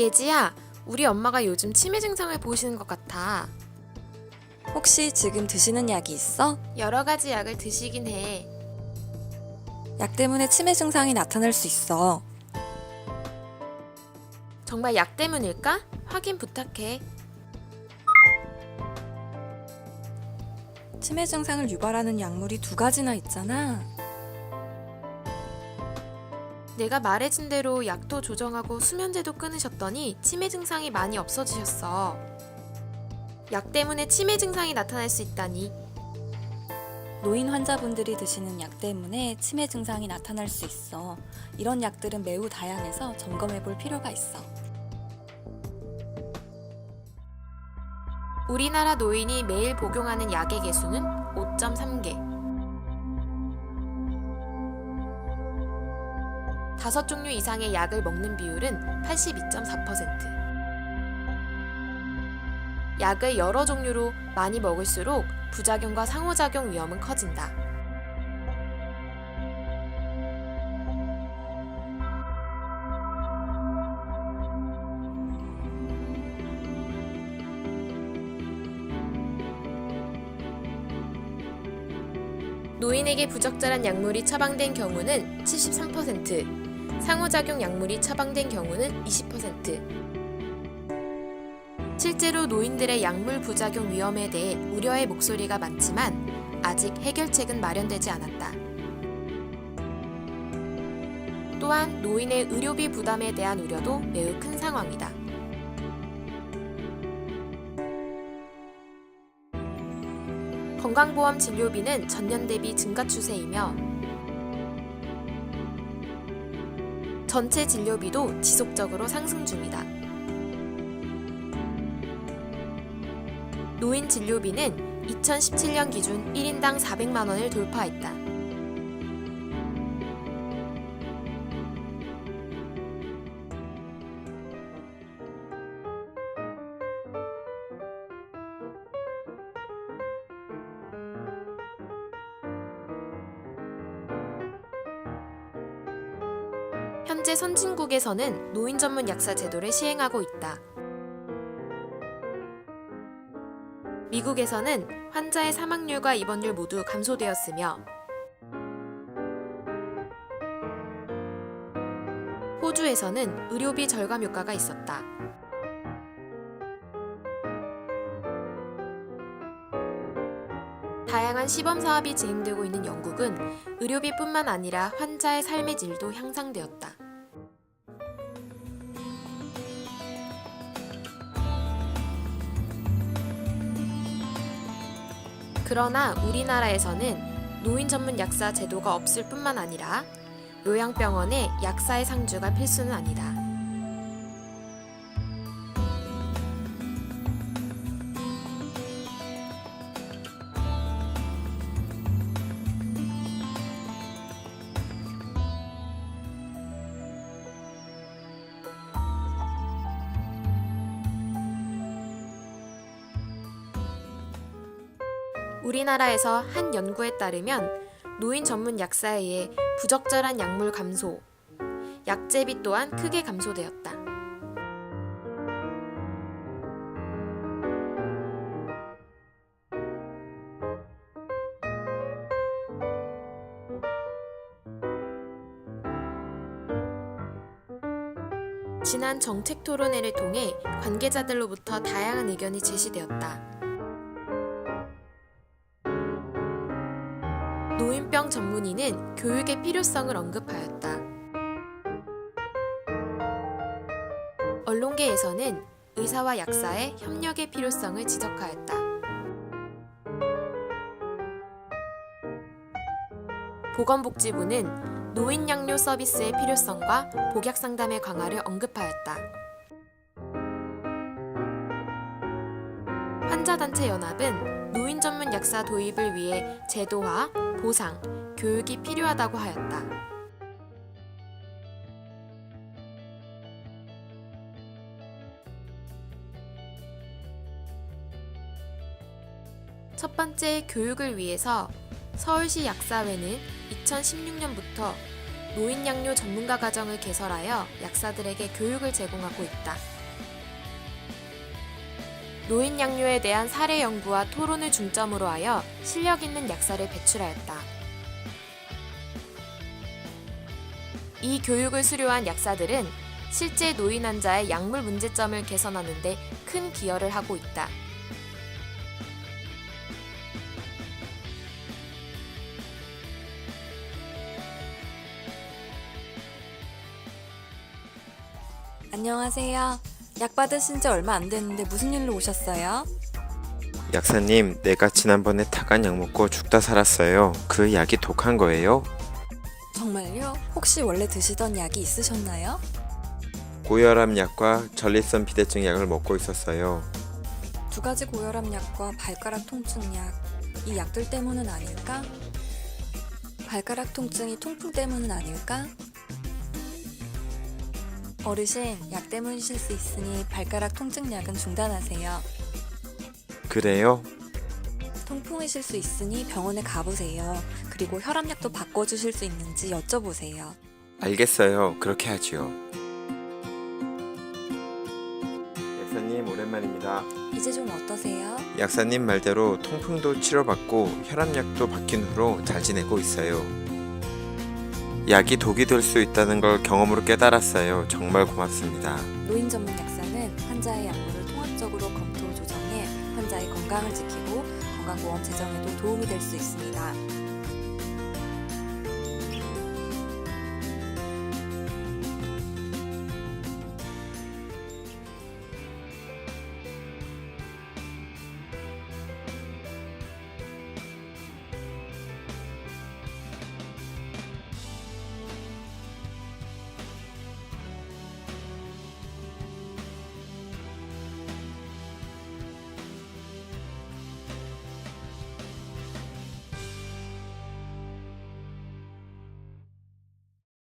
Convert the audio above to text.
예지야, 우리 엄마가 요즘 치매 증상을 보이시는 것 같아. 혹시 지금 드시는 약이 있어? 여러 가지 약을 드시긴 해. 약 때문에 치매 증상이 나타날 수 있어. 정말 약 때문일까? 확인 부탁해. 치매 증상을 유발하는 약물이 두 가지나 있잖아. 내가 말해준 대로 약도 조정하고 수면제도 끊으셨더니 치매 증상이 많이 없어지셨어. 약 때문에 치매 증상이 나타날 수 있다니. 노인 환자분들이 드시는 약 때문에 치매 증상이 나타날 수 있어. 이런 약들은 매우 다양해서 점검해 볼 필요가 있어. 우리나라 노인이 매일 복용하는 약의 개수는 5.3개. 다섯 종류 이상의 약을 먹는 비율은 82.4%. 약을 여러 종류로 많이 먹을수록 부작용과 상호작용 위험은 커진다. 노인에게 부적절한 약물이 처방된 경우는 73%, 상호작용 약물이 처방된 경우는 20%. 실제로 노인들의 약물 부작용 위험에 대해 우려의 목소리가 많지만 아직 해결책은 마련되지 않았다. 또한 노인의 의료비 부담에 대한 우려도 매우 큰 상황이다. 건강보험 진료비는 전년 대비 증가 추세이며 전체 진료비도 지속적으로 상승 중이다. 노인 진료비는 2017년 기준 1인당 400만 원을 돌파했다. 현재 선진국에서는 노인 전문 약사 제도를 시행하고 있다. 미국에서는 환자의 사망률과 입원율 모두 감소되었으며 호주에서는 의료비 절감 효과가 있었다. 다양한 시범 사업이 진행되고 있는 영국은 의료비뿐만 아니라 환자의 삶의 질도 향상되었다. 그러나 우리나라에서는 노인 전문 약사 제도가 없을 뿐만 아니라 요양병원에 약사의 상주가 필수는 아니다. 우리나라에서 한 연구에 따르면 노인 전문 약사에 의해 부적절한 약물 감소, 약제비 또한 크게 감소되었다. 지난 정책 토론회를 통해 관계자들로부터 다양한 의견이 제시되었다. 노인병 전문의는 교육의 필요성을 언급하였다. 언론계에서는 의사와 약사의 협력의 필요성을 지적하였다. 보건복지부는 노인 양료 서비스의 필요성과 복약 상담의 강화를 언급하였다. 환자단체 연합은 노인 전문 약사 도입을 위해 제도화, 보상, 교육이 필요하다고 하였다. 첫 번째 교육을 위해서 서울시 약사회는 2016년부터 노인 양료 전문가 과정을 개설하여 약사들에게 교육을 제공하고 있다. 노인 양료에 대한 사례 연구와 토론을 중점으로 하여 실력 있는 약사를 배출하였다. 이 교육을 수료한 약사들은 실제 노인 환자의 약물 문제점을 개선하는 데 큰 기여를 하고 있다. 안녕하세요. 약 받으신 지 얼마 안 됐는데 무슨 일로 오셨어요? 약사님, 내가 지난번에 타간 약 먹고 죽다 살았어요. 그 약이 독한 거예요? 정말요? 혹시 원래 드시던 약이 있으셨나요? 고혈압 약과 전립선 비대증 약을 먹고 있었어요. 두 가지 고혈압 약과 발가락 통증 약. 이 약들 때문은 아닐까? 발가락 통증이 통풍 때문은 아닐까? 어르신, 약 때문이실 수 있으니 발가락 통증 약은 중단하세요. 그래요? 통풍이실 수 있으니 병원에 가보세요. 그리고 혈압약도 바꿔주실 수 있는지 여쭤보세요. 알겠어요. 그렇게 하지요. 약사님, 오랜만입니다. 이제 좀 어떠세요? 약사님 말대로 통풍도 치료받고 혈압약도 바뀐 후로 잘 지내고 있어요. 약이 독이 될 수 있다는 걸 경험으로 깨달았어요. 정말 고맙습니다. 노인 전문 약사는 환자의 약물을 통합적으로 검토 조정해 환자의 건강을 지키고 건강보험 재정에도 도움이 될 수 있습니다.